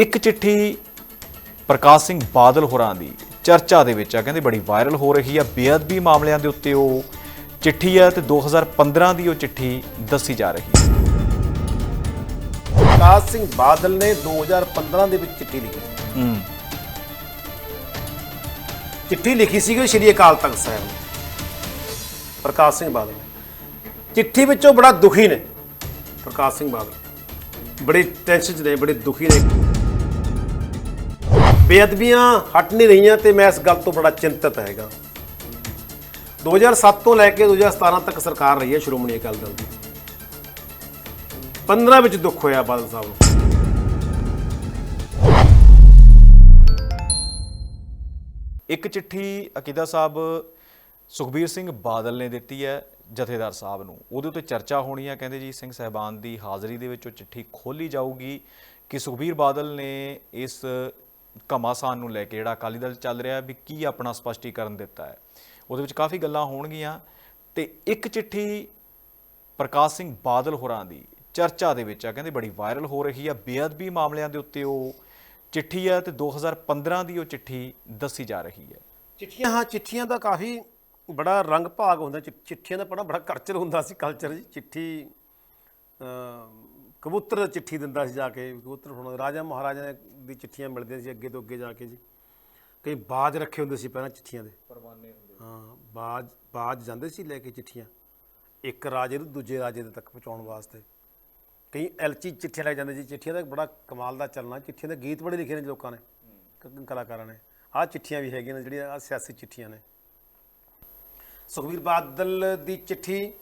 ਇੱਕ ਚਿੱਠੀ ਪ੍ਰਕਾਸ਼ ਸਿੰਘ ਬਾਦਲ ਹੋਰਾਂ ਦੀ ਚਰਚਾ ਦੇ ਵਿੱਚ ਆ। ਕਹਿੰਦੇ ਬੜੀ ਵਾਇਰਲ ਹੋ ਰਹੀ ਆ। ਬੇਅਦਬੀ ਮਾਮਲਿਆਂ ਦੇ ਉੱਤੇ ਉਹ ਚਿੱਠੀ ਆ ਤੇ 2015 ਦੀ ਉਹ ਚਿੱਠੀ ਦੱਸੀ ਜਾ ਰਹੀ ਹੈ। ਪ੍ਰਕਾਸ਼ ਸਿੰਘ ਬਾਦਲ ਨੇ 2015 ਦੇ ਵਿੱਚ ਚਿੱਠੀ ਲਿਖੀ। ਹੂੰ। ਚਿੱਠੀ ਲਿਖੀ ਸੀਗੀ ਸ਼੍ਰੀ ਅਕਾਲ ਤਖਤ ਸਾਹਿਬ ਨੂੰ। ਪ੍ਰਕਾਸ਼ ਸਿੰਘ ਬਾਦਲ ਨੇ। ਚਿੱਠੀ ਵਿੱਚੋਂ ਬੜਾ ਦੁਖੀ ਨੇ ਪ੍ਰਕਾਸ਼ ਸਿੰਘ ਬਾਦਲ। ਬੜੀ ਟੈਨਸ਼ਨ 'ਚ ਨੇ ਬੜੇ ਦੁਖੀ ਨੇ। ਬੇਅਦਬੀਆਂ ਹਟ ਨਹੀਂ ਰਹੀਆਂ ਤੇ ਮੈਂ ਇਸ ਗੱਲ ਤੋਂ ਬੜਾ ਚਿੰਤਤ ਹੈਗਾ। 2007 ਤੋਂ ਲੈ ਕੇ 2017 ਤੱਕ ਸਰਕਾਰ ਰਹੀ ਹੈ ਸ਼੍ਰੋਮਣੀ ਅਕਾਲੀ ਦਲ ਦੀ। 15 ਵਿੱਚ ਦੁੱਖ ਹੋਇਆ ਬਾਦਲ ਸਾਹਿਬ ਨੂੰ। ਇੱਕ ਚਿੱਠੀ ਅਕੀਦਾ ਸਾਹਿਬ ਸੁਖਬੀਰ ਸਿੰਘ ਬਾਦਲ ਨੇ ਦਿੱਤੀ ਹੈ ਜਥੇਦਾਰ ਸਾਹਿਬ ਨੂੰ। ਉਹਦੇ ਉੱਤੇ ਚਰਚਾ ਹੋਣੀ ਹੈ ਕਹਿੰਦੇ ਜੀ ਸਿੰਘ ਸਹਿਬਾਨ ਦੀ ਹਾਜ਼ਰੀ ਦੇ ਵਿੱਚ ਉਹ ਚਿੱਠੀ ਖੋਲੀ ਜਾਊਗੀ ਕਿ ਸੁਖਬੀਰ ਬਾਦਲ ਨੇ ਇਸ ਘਮਾਸਾਨ ਨੂੰ ਲੈ ਕੇ ਜਿਹੜਾ ਅਕਾਲੀ ਦਲ ਚੱਲ ਰਿਹਾ ਵੀ ਕੀ ਆਪਣਾ ਸਪਸ਼ਟੀਕਰਨ ਦਿੱਤਾ ਹੈ। ਉਹਦੇ ਵਿੱਚ ਕਾਫੀ ਗੱਲਾਂ ਹੋਣਗੀਆਂ ਤੇ ਇੱਕ ਚਿੱਠੀ ਪ੍ਰਕਾਸ਼ ਸਿੰਘ ਬਾਦਲ ਹੋਰਾਂ ਦੀ ਚਰਚਾ ਦੇ ਵਿੱਚ ਆ, ਕਹਿੰਦੇ ਬੜੀ ਵਾਇਰਲ ਹੋ ਰਹੀ ਆ, ਬੇਅਦਬੀ ਮਾਮਲਿਆਂ ਦੇ ਉੱਤੇ ਉਹ ਚਿੱਠੀ ਆ ਤੇ 2015 ਦੀ ਉਹ ਚਿੱਠੀ ਦੱਸੀ ਜਾ ਰਹੀ ਹੈ। ਚਿੱਠੀਆਂ, ਹਾਂ, ਚਿੱਠੀਆਂ ਦਾ ਕਾਫੀ ਬੜਾ ਰੰਗ ਭਾਗ ਹੁੰਦਾ, ਚਿ- ਚਿੱਠੀਆਂ ਦਾ ਬੜਾ ਬੜਾ ਕਲਚਰ ਹੁੰਦਾ ਸੀ ਕਲਚਰ ਜੀ ਚਿੱਠੀ ਕਬੂਤਰ ਚਿੱਠੀ ਦਿੰਦਾ ਸੀ ਜਾ ਕੇ ਕਬੂਤਰ ਹੁਣ ਰਾਜਾ ਮਹਾਰਾਜਾ ਦੀ ਚਿੱਠੀਆਂ ਮਿਲਦੀਆਂ ਸੀ ਅੱਗੇ ਤੋਂ ਅੱਗੇ ਜਾ ਕੇ ਜੀ। ਕਈ ਬਾਜ ਰੱਖੇ ਹੁੰਦੇ ਸੀ ਪਹਿਲਾਂ ਚਿੱਠੀਆਂ ਦੇ। ਪਰਵਾਨੇ ਹੁੰਦੇ। ਹਾਂ ਬਾਜ ਬਾਜ ਜਾਂਦੇ ਸੀ ਲੈ ਕੇ ਚਿੱਠੀਆਂ। ਇੱਕ ਰਾਜੇ ਨੂੰ ਦੂਜੇ ਰਾਜੇ ਦੇ ਤੱਕ ਪਹੁੰਚਾਉਣ ਵਾਸਤੇ। ਕਈ ਐਲਚੀ ਚਿੱਠੀਆਂ ਲੈ ਜਾਂਦੇ ਸੀ। ਚਿੱਠੀਆਂ ਦਾ ਬੜਾ ਕਮਾਲ ਦਾ ਚੱਲਣਾ। ਚਿੱਠੀਆਂ ਦੇ ਗੀਤ ਬੜੇ ਲਿਖੇ ਨੇ ਲੋਕਾਂ ਨੇ ਕਲਾਕਾਰਾਂ ਨੇ। ਆਹ ਚਿੱਠੀਆਂ ਵੀ ਹੈਗੀਆਂ ਨੇ ਜਿਹੜੀਆਂ ਆਹ ਸਿਆਸੀ ਚਿੱਠੀਆਂ ਨੇ। ਸੁਖਬੀਰ ਬਾਦਲ ਦੀ ਚਿੱਠੀ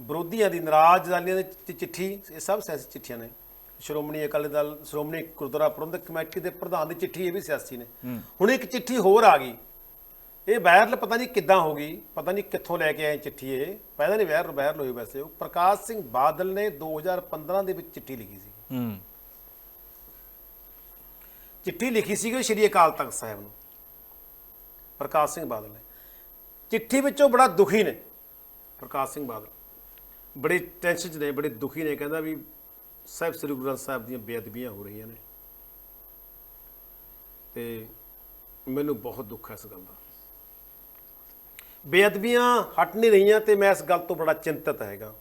ਵਿਰੋਧੀਆਂ ਦੀ ਨਾਰਾਜ਼ਗੀਆਂ ਦੀ ਚਿੱਠੀ ਇਹ ਸਭ ਸਿਆਸੀ ਚਿੱਠੀਆਂ ਨੇ। ਸ਼੍ਰੋਮਣੀ ਅਕਾਲੀ ਦਲ ਸ਼੍ਰੋਮਣੀ ਗੁਰਦੁਆਰਾ ਪ੍ਰਬੰਧਕ ਕਮੇਟੀ ਦੇ ਪ੍ਰਧਾਨ ਦੀ ਚਿੱਠੀ ਇਹ ਵੀ ਸਿਆਸੀ ਨੇ। ਹੁਣ ਇੱਕ ਚਿੱਠੀ ਹੋਰ ਆ ਗਈ। ਇਹ ਵਾਇਰਲ ਪਤਾ ਨਹੀਂ ਕਿੱਦਾਂ ਹੋ ਗਈ ਪਤਾ ਨਹੀਂ ਕਿੱਥੋਂ ਲੈ ਕੇ ਆਏ ਚਿੱਠੀ ਇਹ। ਪਹਿਲਾਂ ਨਹੀਂ ਵਾਇਰਲ ਵਾਇਰਲ ਹੋਈ ਵੈਸੇ। ਉਹ ਪ੍ਰਕਾਸ਼ ਸਿੰਘ ਬਾਦਲ ਨੇ 2015 ਦੇ ਵਿੱਚ ਚਿੱਠੀ ਲਿਖੀ ਸੀ। ਹੂੰ। ਚਿੱਠੀ ਲਿਖੀ ਸੀਗੀ ਸ਼੍ਰੀ ਅਕਾਲ ਤਖਤ ਸਾਹਿਬ ਨੂੰ। ਪ੍ਰਕਾਸ਼ ਸਿੰਘ ਬਾਦਲ ਨੇ। ਚਿੱਠੀ ਵਿੱਚੋਂ ਬੜਾ ਦੁਖੀ ਨੇ ਪ੍ਰਕਾਸ਼ ਸਿੰਘ ਬਾਦਲ। ਬੜੇ ਟੈਨਸ਼ਨ 'ਚ ਨੇ, ਬੜੇ ਦੁਖੀ ਨੇ, ਕਹਿੰਦਾ ਵੀ ਸਾਹਿਬ ਸ੍ਰੀ ਗੁਰੂ ਗ੍ਰੰਥ ਸਾਹਿਬ ਦੀਆਂ ਬੇਅਦਬੀਆਂ ਹੋ ਰਹੀਆਂ ਨੇ। ਤੇ ਮੈਨੂੰ ਬਹੁਤ ਦੁੱਖ ਹੈ ਇਸ ਗੱਲ ਦਾ। ਬੇਅਦਬੀਆਂ ਹਟ ਨਹੀਂ ਰਹੀਆਂ ਤੇ ਮੈਂ ਇਸ ਗੱਲ ਤੋਂ ਬੜਾ ਚਿੰਤਤ ਹੈਗਾ।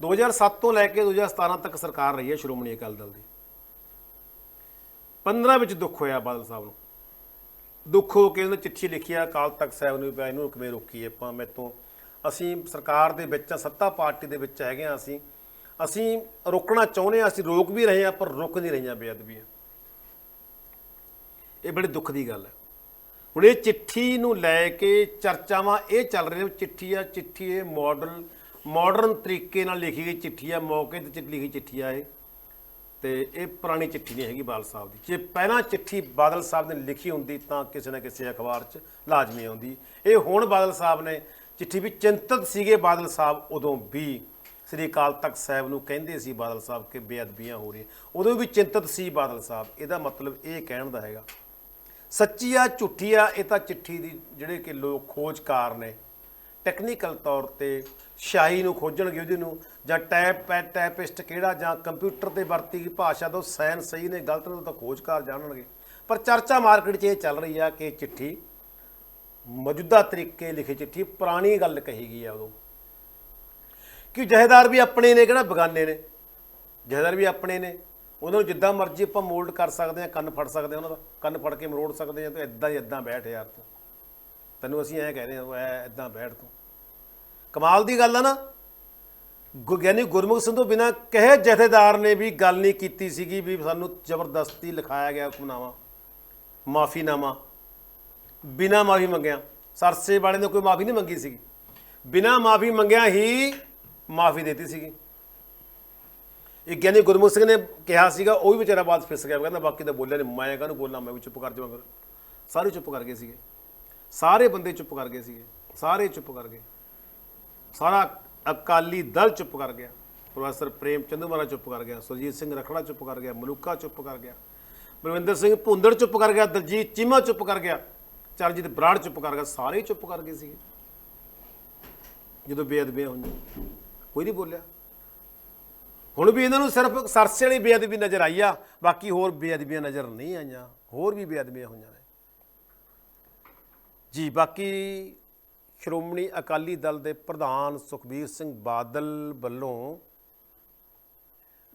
2007 ਤੋਂ ਲੈ ਕੇ 2017 ਤੱਕ ਸਰਕਾਰ ਰਹੀ ਹੈ ਸ਼੍ਰੋਮਣੀ ਅਕਾਲੀ ਦਲ ਦੀ। 15 ਵਿੱਚ ਦੁੱਖ ਹੋਇਆ ਬਾਦਲ ਸਾਹਿਬ ਨੂੰ। ਦੁੱਖ ਹੋ ਕੇ ਉਹਨੇ ਚਿੱਠੀ ਲਿਖੀ ਆ, ਅਕਾਲ ਤਖਤ ਸਾਹਿਬ ਨੂੰ ਵੀ ਇਹਨੂੰ ਕਿਵੇਂ ਰੋਕੀਏ ਆਪਾਂ ਮੈਤੋਂ ਅਸੀਂ ਸਰਕਾਰ ਦੇ ਵਿੱਚ ਆ ਸੱਤਾ ਪਾਰਟੀ ਦੇ ਵਿੱਚ ਹੈਗੇ ਆ ਅਸੀਂ ਅਸੀਂ ਰੋਕਣਾ ਚਾਹੁੰਦੇ ਆ ਅਸੀਂ ਰੋਕ ਵੀ ਰਹੇ ਆ ਪਰ ਰੁਕ ਨਹੀਂ ਰਹੀਆਂ ਬੇਅਦਬੀਆਂ। ਇਹ ਬੜੇ ਦੁੱਖ ਦੀ ਗੱਲ ਹੈ। ਹੁਣ ਇਹ ਚਿੱਠੀ ਨੂੰ ਲੈ ਕੇ ਚਰਚਾਵਾਂ ਇਹ ਚੱਲ ਰਹੀਆਂ ਚਿੱਠੀ ਆ, ਚਿੱਠੀ ਇਹ ਮਾਡਲ ਮਾਡਰਨ ਤਰੀਕੇ ਨਾਲ ਲਿਖੀ ਗਈ ਚਿੱਠੀ ਆ, ਮੌਕੇ ਤੇ ਲਿਖੀ ਚਿੱਠੀ ਆ ਇਹ। ਤੇ ਇਹ ਪੁਰਾਣੀ ਚਿੱਠੀ ਨਹੀਂ ਹੈਗੀ ਬਾਦਲ ਸਾਹਿਬ ਦੀ। ਜੇ ਪਹਿਲਾਂ ਚਿੱਠੀ ਬਾਦਲ ਸਾਹਿਬ ਨੇ ਲਿਖੀ ਹੁੰਦੀ ਤਾਂ ਕਿਸੇ ਨਾ ਕਿਸੇ ਅਖਬਾਰ 'ਚ ਲਾਜ਼ਮੀ ਆਉਂਦੀ। ਇਹ ਹੁਣ ਬਾਦਲ ਸਾਹਿਬ ਨੇ ਚਿੱਠੀ ਵੀ ਚਿੰਤਤ ਸੀਗੇ ਬਾਦਲ ਸਾਹਿਬ, ਉਦੋਂ ਵੀ ਸ੍ਰੀ ਅਕਾਲ ਤਖਤ ਸਾਹਿਬ ਨੂੰ ਕਹਿੰਦੇ ਸੀ ਬਾਦਲ ਸਾਹਿਬ ਕਿ ਬੇਅਦਬੀਆਂ ਹੋ ਰਹੀਆਂ। ਉਦੋਂ ਵੀ ਚਿੰਤਤ ਸੀ ਬਾਦਲ ਸਾਹਿਬ, ਇਹਦਾ ਮਤਲਬ ਇਹ ਕਹਿਣ ਦਾ ਹੈਗਾ, ਸੱਚੀ ਆ, ਝੂਠੀ ਆ, ਇਹ ਤਾਂ ਚਿੱਠੀ ਦੀ ਜਿਹੜੇ ਕਿ ਲੋਕ ਖੋਜਕਾਰ ਨੇ ਟੈਕਨੀਕਲ ਤੌਰ ਤੇ ਸ਼ਾਈ ਨੂੰ ਖੋਜਣਗੇ ਉਹਦੇ ਨੂੰ, ਜਾਂ ਟੈਪ ਪੈ, ਟੈਪਿਸਟ ਕਿਹੜਾ, ਜਾਂ ਕੰਪਿਊਟਰ ਤੇ ਵਰਤੀ ਗਈ ਭਾਸ਼ਾ ਤੋਂ ਸਾਇਨ ਸਹੀ ਨੇ, ਗਲਤ ਨੇ, ਉਹ ਤਾਂ ਖੋਜਕਾਰ ਜਾਣਨਗੇ। ਪਰ ਚਰਚਾ ਮਾਰਕੀਟ 'ਚ ਇਹ ਚੱਲ ਰਹੀ ਆ ਕਿ ਚਿੱਠੀ ਮੌਜੂਦਾ ਤਰੀਕੇ ਲਿਖੀ ਚਿੱਠੀ, ਪੁਰਾਣੀ ਗੱਲ ਕਹੀ ਗਈ ਆ ਉਦੋਂ। ਕਿ ਜਹੇਦਾਰ ਵੀ ਆਪਣੇ ਨੇ, ਕਿਹੜਾ ਬਗਾਨੇ ਨੇ? ਜਹੇਦਾਰ ਵੀ ਆਪਣੇ ਨੇ। ਉਹਨਾਂ ਨੂੰ ਜਿੱਦਾਂ ਮਰਜ਼ੀ ਆਪਾਂ ਮੋਲਡ ਕਰ ਸਕਦੇ ਆ ਕੰਨ ਫੜ ਸਕਦੇ ਆ ਉਹਨਾਂ ਦਾ। ਕੰਨ ਫੜ ਕੇ ਮਰੋੜ ਸਕਦੇ ਆ ਤੂੰ ਇਦਾਂ ਹੀ ਇਦਾਂ ਬੈਠ ਯਾਰ ਤੂੰ। ਤੈਨੂੰ ਅਸੀਂ ਐਂ ਕਹਿੰਦੇ ਆ ਐ ਇਦਾਂ ਬੈਠ ਤੂੰ। ਕਮਾਲ ਦੀ ਗੱਲ ਆ ਨਾ। ਗੁ- ਗਿਆਨੀ ਗੁਰਮੁਖ ਸਿੰਘ ਤੋਂ ਬਿਨਾ ਕਹੇ ਜਥੇਦਾਰ ਨੇ ਵੀ ਗੱਲ ਨਹੀਂ ਕੀਤੀ ਸੀਗੀ ਵੀ ਸਾਨੂੰ ਜ਼ਬਰਦਸਤੀ ਲਿਖਾਇਆ ਗਿਆ ਹੁਕਮਨਾਮਾ, ਮਾਫੀਨਾਮਾ। ਬਿਨਾ ਮਾਫੀ ਮੰਗਿਆ ਸਰਸੇ ਵਾਲੇ ਨੇ ਕੋਈ ਮਾਫੀ ਨਹੀਂ ਮੰਗੀ ਸੀਗੀ ਬਿਨਾ ਮਾਫੀ ਮੰਗਿਆ ਹੀ ਮਾਫੀ ਦਿੱਤੀ ਸੀਗੀ ਇੱਕ ਗਿਆਨੀ ਗੁਰਮੁਖ ਸਿੰਘ ਨੇ ਕਿਹਾ ਸੀਗਾ ਉਹ ਵੀ ਵਿਚਾਰਾ ਬਾਤ ਫਿਸ ਗਿਆ ਕਹਿੰਦਾ ਬਾਕੀ ਤਾਂ ਬੋਲਿਆ ਨਹੀਂ ਮੈਂ ਕਾਹਨੂੰ ਬੋਲਣਾ ਮੈਂ ਵੀ ਚੁੱਪ ਕਰ ਜਾਵਾਂ ਫਿਰ ਸਾਰੇ ਚੁੱਪ ਕਰ ਗਏ ਸੀਗੇ ਸਾਰੇ ਬੰਦੇ ਚੁੱਪ ਕਰ ਗਏ ਸੀਗੇ ਸਾਰੇ ਚੁੱਪ ਕਰ ਗਏ ਸਾਰਾ ਅਕਾਲੀ ਦਲ ਚੁੱਪ ਕਰ ਗਿਆ ਪ੍ਰੋਫੈਸਰ ਪ੍ਰੇਮ ਚੰਦੂਮਾਰਾ ਚੁੱਪ ਕਰ ਗਿਆ ਸੁਰਜੀਤ ਸਿੰਘ ਰਖੜਾ ਚੁੱਪ ਕਰ ਗਿਆ ਮਲੂਕਾ ਚੁੱਪ ਕਰ ਗਿਆ ਬਲਵਿੰਦਰ ਸਿੰਘ ਭੁੰਦੜ ਚੁੱਪ ਕਰ ਗਿਆ ਦਲਜੀਤ ਚੀਮਾ ਚੁੱਪ ਕਰ ਗਿਆ ਚਰਨਜੀਤ ਬਰਾੜ ਚੁੱਪ ਕਰ ਗਿਆ, ਸਾਰੇ ਚੁੱਪ ਕਰ ਗਏ ਸੀਗੇ। ਜਦੋਂ ਬੇਅਦਬੀਆਂ ਹੋਈਆਂ, ਕੋਈ ਨਹੀਂ ਬੋਲਿਆ। ਹੁਣ ਵੀ ਇਹਨਾਂ ਨੂੰ ਸਿਰਫ ਸਰਸੇ ਵਾਲੀ ਬੇਅਦਬੀ ਨਜ਼ਰ ਆਈ ਆ, ਬਾਕੀ ਹੋਰ ਬੇਅਦਬੀਆਂ ਨਜ਼ਰ ਨਹੀਂ ਆਈਆਂ, ਹੋਰ ਵੀ ਬੇਅਦਬੀਆਂ ਹੋਈਆਂ ਨੇ। ਜੀ, ਬਾਕੀ ਸ਼੍ਰੋਮਣੀ ਅਕਾਲੀ ਦਲ ਦੇ ਪ੍ਰਧਾਨ ਸੁਖਬੀਰ ਸਿੰਘ ਬਾਦਲ ਵੱਲੋਂ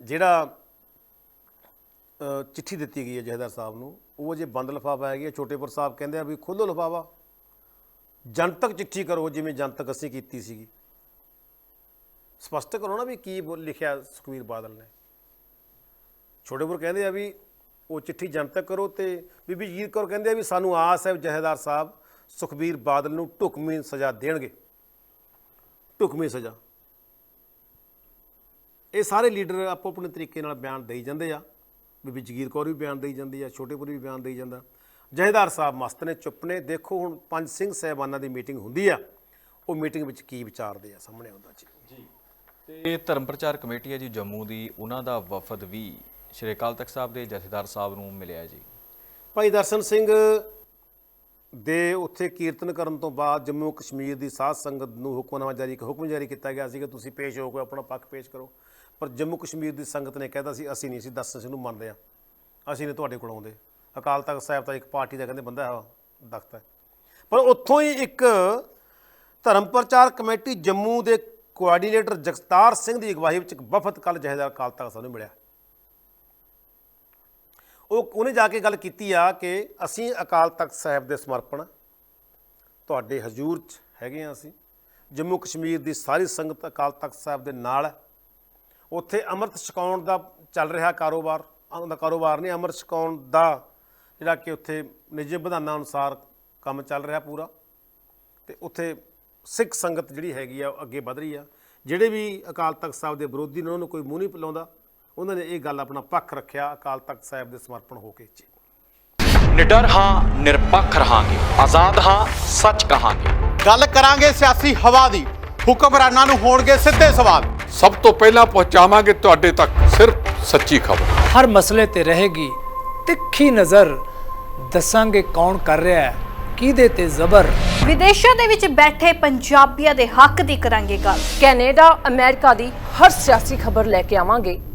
ਜਿਹੜਾ ਚਿੱਠੀ ਦਿੱਤੀ ਗਈ ਹੈ ਜਹੇਦਾਰ ਸਾਹਿਬ ਨੂੰ। ਉਹ ਜੇ ਬੰਦ ਲਿਫਾਫਾ ਹੈਗੀ ਹੈ। ਛੋਟੇਪੁਰ ਸਾਹਿਬ ਕਹਿੰਦੇ ਆ ਵੀ ਖੋਲੋ ਲਿਫਾਫਾ। ਜਨਤਕ ਚਿੱਠੀ ਕਰੋ, ਜਿਵੇਂ ਜਨਤਕ ਅਸੀਂ ਕੀਤੀ ਸੀਗੀ। ਸਪਸ਼ਟ ਕਰੋ ਨਾ ਵੀ ਕੀ ਬੋਲ- ਲਿਖਿਆ ਸੁਖਬੀਰ ਬਾਦਲ ਨੇ। ਛੋਟੇਪੁਰ ਕਹਿੰਦੇ ਆ ਵੀ ਉਹ ਚਿੱਠੀ ਜਨਤਕ ਕਰੋ ਤੇ ਬੀਬੀ ਜੀਤ ਕੌਰ ਕਹਿੰਦੇ ਆ ਵੀ ਸਾਨੂੰ ਆਸ ਹੈ ਜਹੇਦਾਰ ਸਾਹਿਬ ਸੁਖਬੀਰ ਬਾਦਲ ਨੂੰ ਢੁਕਵੀਂ ਸਜ਼ਾ ਦੇਣਗੇ। ਢੁਕਵੀਂ ਸਜ਼ਾ। ਇਹ ਸਾਰੇ ਲੀਡਰ ਆਪੋ ਆਪਣੇ ਤਰੀਕੇ ਨਾਲ ਬਿਆਨ ਦੇਈ ਜਾਂਦੇ ਆ। ਬੀਬੀ ਜਗੀਰ ਕੌਰ ਵੀ ਬਿਆਨ ਦੇਈ ਜਾਂਦੀ ਆ ਛੋਟੇਪੁਰ ਵੀ ਬਿਆਨ ਦੇਈ ਜਾਂਦਾ। ਜਹੇਦਾਰ ਸਾਹਿਬ ਮਸਤ ਨੇ ਚੁੱਪ ਨੇ। ਦੇਖੋ ਹੁਣ ਪੰਜ ਸਿੰਘ ਸਾਹਿਬਾਨਾਂ ਦੀ ਮੀਟਿੰਗ ਹੁੰਦੀ ਆ। ਉਹ ਮੀਟਿੰਗ ਵਿੱਚ ਕੀ ਵਿਚਾਰਦੇ ਆ? ਸਾਹਮਣੇ ਆਉਂਦਾ ਜੀ। ਤੇ ਧਰਮ ਪ੍ਰਚਾਰ ਕਮੇਟੀ ਹੈ ਜੀ ਜੰਮੂ ਦੀ। ਉਹਨਾਂ ਦਾ ਵਫਦ ਵੀ ਸ਼੍ਰੀ ਅਕਾਲ ਤਖਤ ਸਾਹਿਬ ਦੇ ਜਥੇਦਾਰ ਸਾਹਿਬ ਨੂੰ ਮਿਲਿਆ ਜੀ। ਭਾਈ ਦਰਸ਼ਨ ਸਿੰਘ ਦੇ ਉੱਥੇ ਕੀਰਤਨ ਕਰਨ ਤੋਂ ਬਾਅਦ ਜੰਮੂ ਕਸ਼ਮੀਰ ਦੀ ਸਾਧ ਸੰਗਤ ਨੂੰ ਹੁਕਮਨਾਮਾ ਜਾਰੀ, ਇੱਕ ਹੁਕਮ ਜਾਰੀ ਕੀਤਾ ਗਿਆ ਸੀ ਕਿ ਤੁਸੀਂ ਪੇਸ਼ ਹੋ ਕੇ ਆਪਣਾ ਪੱਖ ਪੇਸ਼ ਕਰੋ। ਪਰ ਜੰਮੂ ਕਸ਼ਮੀਰ ਦੀ ਸੰਗਤ ਨੇ ਕਹਿਤਾ ਸੀ, ਅਸੀਂ ਨਹੀਂ ਸੀ ਦਰਸ਼ਨ ਸਿੰਘ ਨੂੰ ਮੰਨਦੇ ਆ ਅਸੀਂ ਨੇ ਤੁਹਾਡੇ ਕੋਲ ਆਉਂਦੇ। ਅਕਾਲ ਤਖਤ ਸਾਹਿਬ ਤਾਂ ਇੱਕ ਪਾਰਟੀ ਦਾ ਕਹਿੰਦੇ ਬੰਦਾ ਹੈ ਦਖਤ ਹੈ। ਪਰ ਉੱਥੋਂ ਹੀ ਇੱਕ ਧਰਮ ਪ੍ਰਚਾਰ ਕਮੇਟੀ ਜੰਮੂ ਦੇ ਕੋਆਰਡੀਨੇਟਰ ਜਗਤਾਰ ਸਿੰਘ ਦੀ ਅਗਵਾਈ ਵਿੱਚ ਇੱਕ ਵਫਦ ਕੱਲ ਜਹੇਦਾਰ ਅਕਾਲ ਤਖਤ ਸਾਹਿਬ ਨੂੰ ਮਿਲਿਆ। ਉਹ ਉਹਨੇ ਜਾ ਕੇ ਗੱਲ ਕੀਤੀ ਆ ਕਿ ਅਸੀਂ ਅਕਾਲ ਤਖਤ ਸਾਹਿਬ ਦੇ ਸਮਰਪਣ ਤੁਹਾਡੇ ਹਜ਼ੂਰ 'ਚ ਹੈਗੇ ਆ ਅਸੀਂ। ਜੰਮੂ ਕਸ਼ਮੀਰ ਦੀ ਸਾਰੀ ਸੰਗਤ ਅਕਾਲ ਤਖਤ ਸਾਹਿਬ ਦੇ ਨਾਲ ਹੈ ਉੱਥੇ ਅੰਮ੍ਰਿਤ ਛਕਾਉਣ ਦਾ ਚੱਲ ਰਿਹਾ ਕਾਰੋਬਾਰ ਉਹਦਾ ਕਾਰੋਬਾਰ ਨਹੀਂ, ਅੰਮ੍ਰਿਤ ਛਕਾਉਣ ਦਾ ਜਿਹੜਾ ਕਿ ਉੱਥੇ ਨਿਯਮ ਵਿਧਾਨਾਂ ਅਨੁਸਾਰ ਕੰਮ ਚੱਲ ਰਿਹਾ ਪੂਰਾ। ਤੇ ਉੱਥੇ ਸਿੱਖ ਸੰਗਤ ਜਿਹੜੀ ਹੈਗੀ ਆ, ਉਹ ਅੱਗੇ ਵਧ ਰਹੀ ਆ। ਜਿਹੜੇ ਵੀ ਅਕਾਲ ਤਖਤ ਸਾਹਿਬ ਦੇ ਵਿਰੋਧੀ ਨੇ, ਉਹਨਾਂ ਨੂੰ ਕੋਈ ਮੂੰਹ ਨਹੀਂ ਪਿਲਾਉਂਦਾ। ਉਹਨਾਂ ਨੇ ਇਹ ਗੱਲ ਆਪਣਾ ਪੱਖ ਰੱਖਿਆ ਅਕਾਲ ਤਖਤ ਸਾਹਿਬ ਦੇ ਸਮਰਪਣ ਹੋ ਕੇ ਜੀ। ਨਿਡਰ ਹਾਂ ਨਿਰਪੱਖ ਰਹਾਂਗੇ। ਆਜ਼ਾਦ ਹਾਂ ਸੱਚ ਕਹਾਂਗੇ। ਗੱਲ ਕਰਾਂਗੇ ਸਿਆਸੀ ਹਵਾ ਦੀ। ਹੁਕਮਰਾਨਾਂ ਨੂੰ ਹੋਣਗੇ ਸਿੱਧੇ ਸਵਾਲ। ਸਭ ਤੋਂ ਪਹਿਲਾਂ ਪਹੁੰਚਾਵਾਂਗੇ ਤੁਹਾਡੇ ਤੱਕ ਸਿਰਫ ਸੱਚੀ ਖਬਰ। ਹਰ ਮਸਲੇ ਤੇ ਰਹੇਗੀ ਤਿੱਖੀ ਨਜ਼ਰ। ਦੱਸਾਂਗੇ ਕੌਣ ਕਰ ਰਿਹਾ ਹੈ ਕਿਹਦੇ ਤੇ ਜ਼ਬਰ। ਵਿਦੇਸ਼ਾਂ ਦੇ ਵਿੱਚ ਬੈਠੇ ਪੰਜਾਬੀਆਂ ਦੇ ਹੱਕ ਦੀ ਕਰਾਂਗੇ ਗੱਲ। ਕੈਨੇਡਾ ਅਮਰੀਕਾ ਦੀ ਹਰ ਸਿਆਸੀ ਖਬਰ ਲੈ ਕੇ ਆਵਾਂਗੇ।